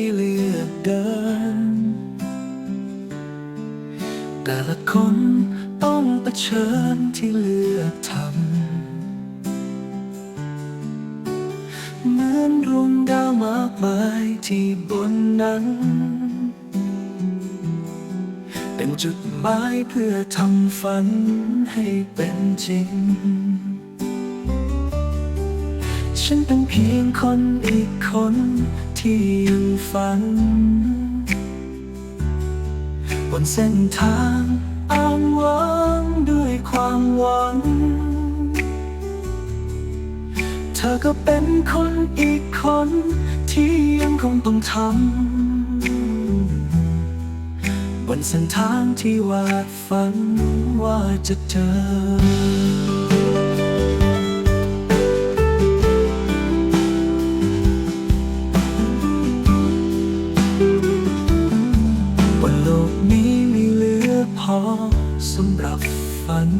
ที่เลือกเดิน แต่ละคนต้องเผชิญที่เลือกทำเหมือนดวงดาวมากมายที่บนนั้น เป็นจุดหมายเพื่อทำฝันให้เป็นจริงฉันเป็นเพียงคนอีกคน ที่ยังฝัน บนเส้นทางอ้างว้างด้วยความหวัง เธอก็เป็นคนอีกคน ที่ยังคงต้องทำบนเส้นทางที่วาดฝันว่าจะเจอ อพอสำหรับฝัน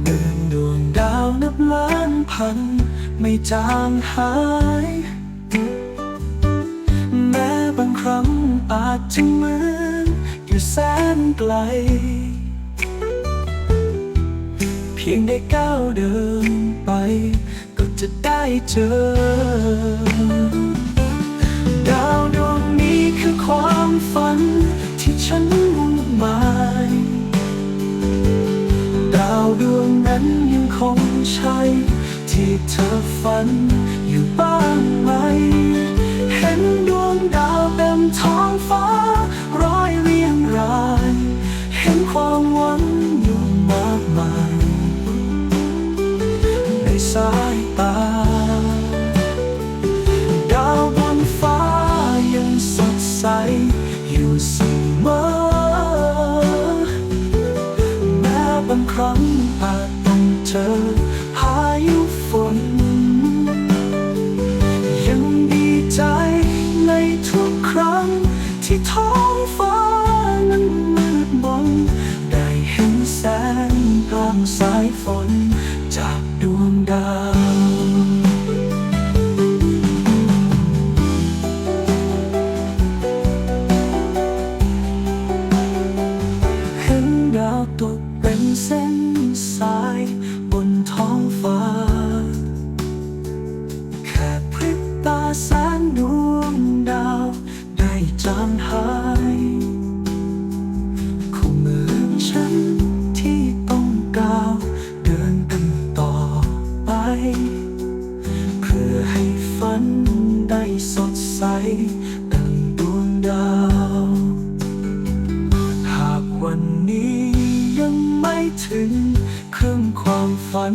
หมื่นดวงดาวนับล้านพัน ไม่จางหาย แม้บางครั้งอาจจะเหมือนอยู่แสนไกล เพียงได้ก้าวเดินไป ก็จะได้เจอ ดาวดวงนี้คือความฝัน ฉันมุ่งหมายดาวดวงนั้นยังคงใช่ที่เธอฝันอยู่บ้างไหม เห็นดวงดาวเต็มท้องฟ้า ร้อยเรียงราย เห็นความหวังอยู่มากมาย ในสายตา ครั้งผ่าน ดาว หากวันนี้ยังไม่ถึงครึ่งความฝัน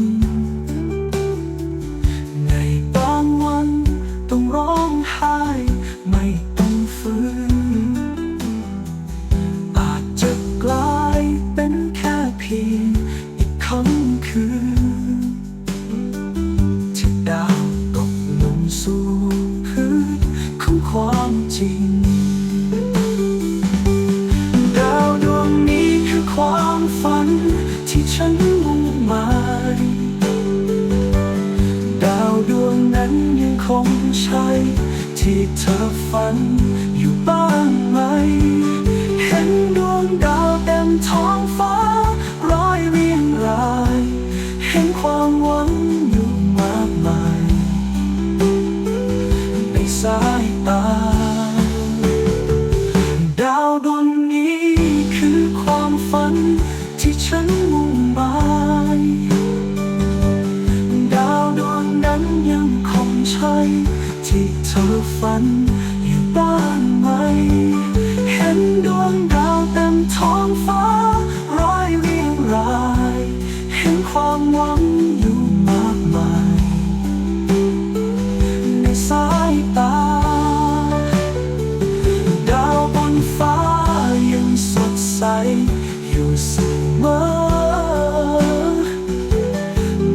ที่เธอฝันอยู่บ้างไหม เห็นดวงดาวเต็มท้อง เธอฝันอยู่บ้างไหม เห็นดวงดาวเต็มท้องฟ้า ร้อยเรียงราย เห็นความหวังอยู่มากมาย ในสายตา ดาวบนฟ้ายังสดใส อยู่เสมอ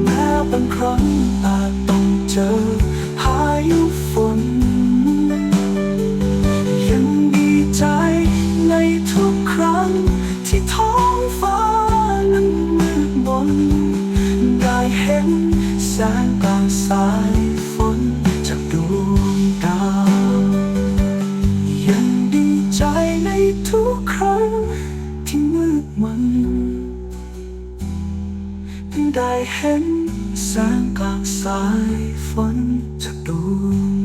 แม้บางครั้งอาจต้องเจอ น ได้เห็นแสงกลางสายฝนจากดวงดาว ยังดีใจในทุกครั้งที่มืดมนได้เห็นแสงกลางสายฝนจากดวง